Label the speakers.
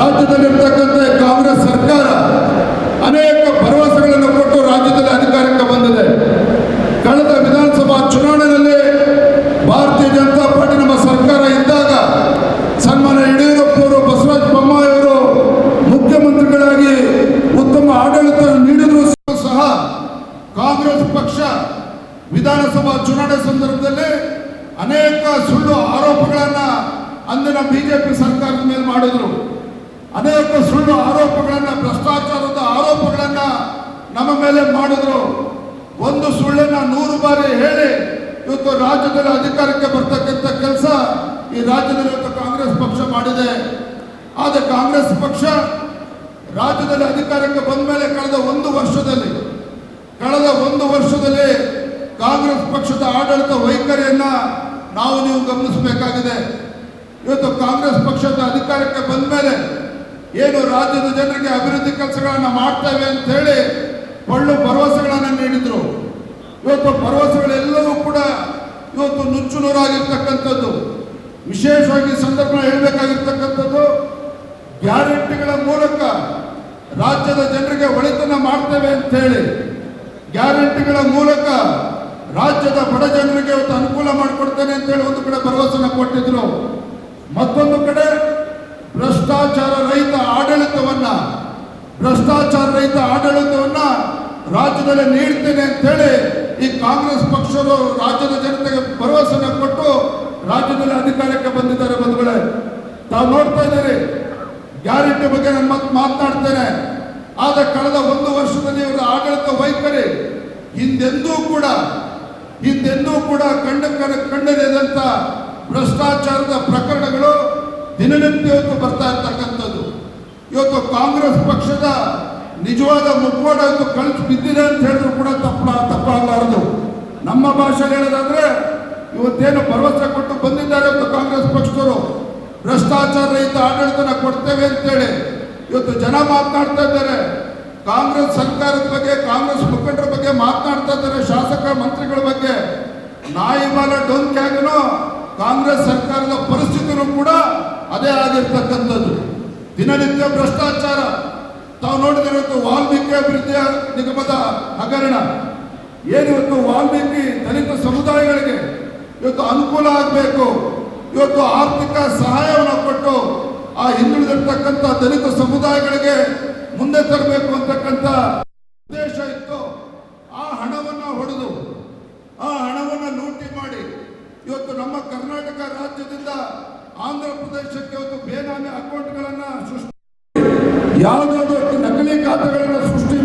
Speaker 1: ರಾಜ್ಯದಲ್ಲಿರ್ತಕ್ಕಂಥ ಕಾಂಗ್ರೆಸ್ ಸರ್ಕಾರ ಅನೇಕ ಭರವಸೆಗಳನ್ನು ಕೊಟ್ಟು ರಾಜ್ಯದಲ್ಲಿ ಅಧಿಕಾರಕ್ಕೆ ಬಂದಿದೆ. ಕಳೆದ ವಿಧಾನಸಭಾ ಚುನಾವಣೆಯಲ್ಲಿ ಭಾರತೀಯ ಜನತಾ ಪಾರ್ಟಿ ನಮ್ಮ ಸರ್ಕಾರ ಇದ್ದಾಗ ಸನ್ಮಾನ್ಯ ಯಡಿಯೂರಪ್ಪನವರು, ಬಸವರಾಜ ಬೊಮ್ಮಾಯಿಯವರು ಮುಖ್ಯಮಂತ್ರಿಗಳಾಗಿ ಉತ್ತಮ ಆಡಳಿತ ನೀಡಿದರೂ ಸಹ ಕಾಂಗ್ರೆಸ್ ಪಕ್ಷ ವಿಧಾನಸಭಾ ಚುನಾವಣೆ ಸಂದರ್ಭದಲ್ಲಿ ಅನೇಕ ಸುಳ್ಳು ಆರೋಪಗಳನ್ನು ಅಂದಿನ ಬಿಜೆಪಿ ಸರ್ಕಾರದ ಮೇಲೆ ಮಾಡಿದ್ರು. ಅನೇಕ ಸುಳ್ಳು ಆರೋಪಗಳನ್ನ, ಭ್ರಷ್ಟಾಚಾರದ ಆರೋಪಗಳನ್ನ ನಮ್ಮ ಮೇಲೆ ಮಾಡಿದ್ರು. ಒಂದು ಸುಳ್ಳನ್ನ ನೂರು ಬಾರಿ ಹೇಳಿ ಇವತ್ತು ರಾಜ್ಯದಲ್ಲಿ ಅಧಿಕಾರಕ್ಕೆ ಬರ್ತಕ್ಕಂಥ ಕೆಲಸ ಈ ರಾಜ್ಯದಲ್ಲಿ ಇವತ್ತು ಕಾಂಗ್ರೆಸ್ ಪಕ್ಷ ಮಾಡಿದೆ. ಆದರೆ ಕಾಂಗ್ರೆಸ್ ಪಕ್ಷ ರಾಜ್ಯದಲ್ಲಿ ಅಧಿಕಾರಕ್ಕೆ ಬಂದ ಮೇಲೆ ಕಳೆದ ಒಂದು ವರ್ಷದಲ್ಲಿ, ಕಳೆದ ಒಂದು ವರ್ಷದಲ್ಲಿ ಕಾಂಗ್ರೆಸ್ ಪಕ್ಷದ ಆಡಳಿತ ವೈಖರಿಯನ್ನ ನಾವು ನೀವು ಗಮನಿಸಬೇಕಾಗಿದೆ. ಇವತ್ತು ಕಾಂಗ್ರೆಸ್ ಪಕ್ಷದ ಅಧಿಕಾರಕ್ಕೆ ಬಂದ ಮೇಲೆ ಏನು ರಾಜ್ಯದ ಜನರಿಗೆ ಅಭಿವೃದ್ಧಿ ಕೆಲಸಗಳನ್ನು ಮಾಡ್ತೇವೆ ಅಂತ ಹೇಳಿ ಒಳ್ಳೆ ಭರವಸೆಗಳನ್ನು ನೀಡಿದ್ರು. ಇವತ್ತು ಭರವಸೆಗಳೆಲ್ಲವೂ ಕೂಡ ಇವತ್ತು ನುಚ್ಚು ನೂರಾಗಿರ್ತಕ್ಕಂಥದ್ದು ವಿಶೇಷವಾಗಿ ಸಂದರ್ಭ ಹೇಳಬೇಕಾಗಿರ್ತಕ್ಕಂಥದ್ದು, ಗ್ಯಾರಂಟಿಗಳ ಮೂಲಕ ರಾಜ್ಯದ ಜನರಿಗೆ ಒಳಿತನ ಮಾಡ್ತೇವೆ ಅಂತ ಹೇಳಿ, ಗ್ಯಾರಂಟಿಗಳ ಮೂಲಕ ರಾಜ್ಯದ ಬಡ ಜನರಿಗೆ ಇವತ್ತು ಅನುಕೂಲ ಮಾಡಿಕೊಡ್ತೇನೆ ಅಂತ ಹೇಳಿ ಒಂದು ಕಡೆ ಭರವಸೆನ ಕೊಟ್ಟಿದ್ರು. ಮತ್ತೊಂದು ಕಡೆ ಭ್ರಷ್ಟಾಚಾರ ಭ್ರಷ್ಟಾಚಾರ ರಹಿತ ಆಡಳಿತವನ್ನ ರಾಜ್ಯದಲ್ಲಿ ನೀಡ್ತೇನೆ ಅಂತ ಹೇಳಿ ಈ ಕಾಂಗ್ರೆಸ್ ಪಕ್ಷರು ರಾಜ್ಯದ ಜನತೆಗೆ ಭರವಸೆನ ಕೊಟ್ಟು ರಾಜ್ಯದಲ್ಲಿ ಅಧಿಕಾರಕ್ಕೆ ಬಂದಿದ್ದಾರೆ ಬಂಧುಗಳೇ. ತಾವು ನೋಡ್ತಾ ಇದ್ದೀರಿ, ಗ್ಯಾರಂಟಿ ಬಗ್ಗೆ ನಾನು ಮತ್ತೆ ಮಾತನಾಡ್ತೇನೆ ಆದ ಕಳೆದ ಒಂದು ವರ್ಷದಲ್ಲಿ ಇವರ ಆಡಳಿತ ವೈಖರಿ, ಹಿಂದೆಂದೂ ಕೂಡ ಹಿಂದೆಂದೂ ಕೂಡ ಕಂಡ ಕಂಡರಿಯದಂತ ಭ್ರಷ್ಟಾಚಾರದ ಪ್ರಕರಣಗಳು ದಿನನಿತ್ಯ ಇವತ್ತು ಬರ್ತಾ ಇರ್ತಕ್ಕಂಥದ್ದು ಇವತ್ತು ಕಾಂಗ್ರೆಸ್ ಪಕ್ಷದ ನಿಜವಾದ ಮುಖವಾಡ ಎಂದು ಕಳಿಸಿ ಬಿದ್ದಿದೆ ಅಂತ ಹೇಳಿದ್ರು ಕೂಡ ತಪ್ಪ, ತಪ್ಪಾಗಲಾರದು. ನಮ್ಮ ಭಾಷೆಯಲ್ಲಿ ಹೇಳೋದಾದ್ರೆ, ಇವತ್ತೇನು ಭರವಸೆ ಕೊಟ್ಟು ಬಂದಿದ್ದಾರೆ ಎಂದು ಕಾಂಗ್ರೆಸ್ ಪಕ್ಷದವರು. ಭ್ರಷ್ಟಾಚಾರ ರಹಿತ ಆಡಳಿತನ ಕೊಡ್ತೇವೆ ಅಂತೇಳಿ ಇವತ್ತು ಜನ ಮಾತನಾಡ್ತಾ ಇದ್ದಾರೆ. ಕಾಂಗ್ರೆಸ್ ಸರ್ಕಾರದ ಬಗ್ಗೆ, ಕಾಂಗ್ರೆಸ್ ಮುಖಂಡರ ಬಗ್ಗೆ ಮಾತನಾಡ್ತಾ ಇದ್ದಾರೆ, ಶಾಸಕ ಮಂತ್ರಿಗಳ ಬಗ್ಗೆ. ನಾಯಿ ಬಾಲ ಡೊಂಕ್ಯಾಗನು ಕಾಂಗ್ರೆಸ್ ಸರ್ಕಾರದ ಪರಿಸ್ಥಿತಿನೂ ಕೂಡ ಅದೇ ಆಗಿರ್ತಕ್ಕಂಥದ್ದು. ದಿನನಿತ್ಯ ಭ್ರಷ್ಟಾಚಾರ. ತಾವು ನೋಡಿದಿರೋದು ವಾಲ್ಮೀಕಿ ಅಭಿವೃದ್ಧಿಯ ನಿಗಮದ ಹಗರಣ. ಏನಿವತ್ತು ವಾಲ್ಮೀಕಿ ದಲಿತ ಸಮುದಾಯಗಳಿಗೆ ಇವತ್ತು ಅನುಕೂಲ ಆಗಬೇಕು? ಇವತ್ತು ಆರ್ಥಿಕ ಸಹಾಯವನ್ನು ಕೊಟ್ಟು ಆ ಹಿಂದುಳಿದಿರ್ತಕ್ಕಂಥ ದಲಿತ ಸಮುದಾಯಗಳಿಗೆ ಮುಂದೆ ತರಬೇಕು ಅಂತಕ್ಕಂಥ ಉದ್ದೇಶ ಇತ್ತು. ಆ ಹಣವನ್ನು ಹೊಡೆದು, ಆ ಹಣವನ್ನು ಲೂಟಿ ಮಾಡಿ ಇವತ್ತು ನಮ್ಮ ಕರ್ನಾಟಕ ರಾಜ್ಯದಿಂದ ಆಂಧ್ರ ಪ್ರದೇಶಕ್ಕೆ ಒಂದು ಬೇನಾಮಿ ಅಕೌಂಟ್ಗಳನ್ನ ಸೃಷ್ಟಿ ಯಾವುದಾದ್ರು ನಕಲಿ ಖಾತೆಗಳನ್ನು ಸೃಷ್ಟಿ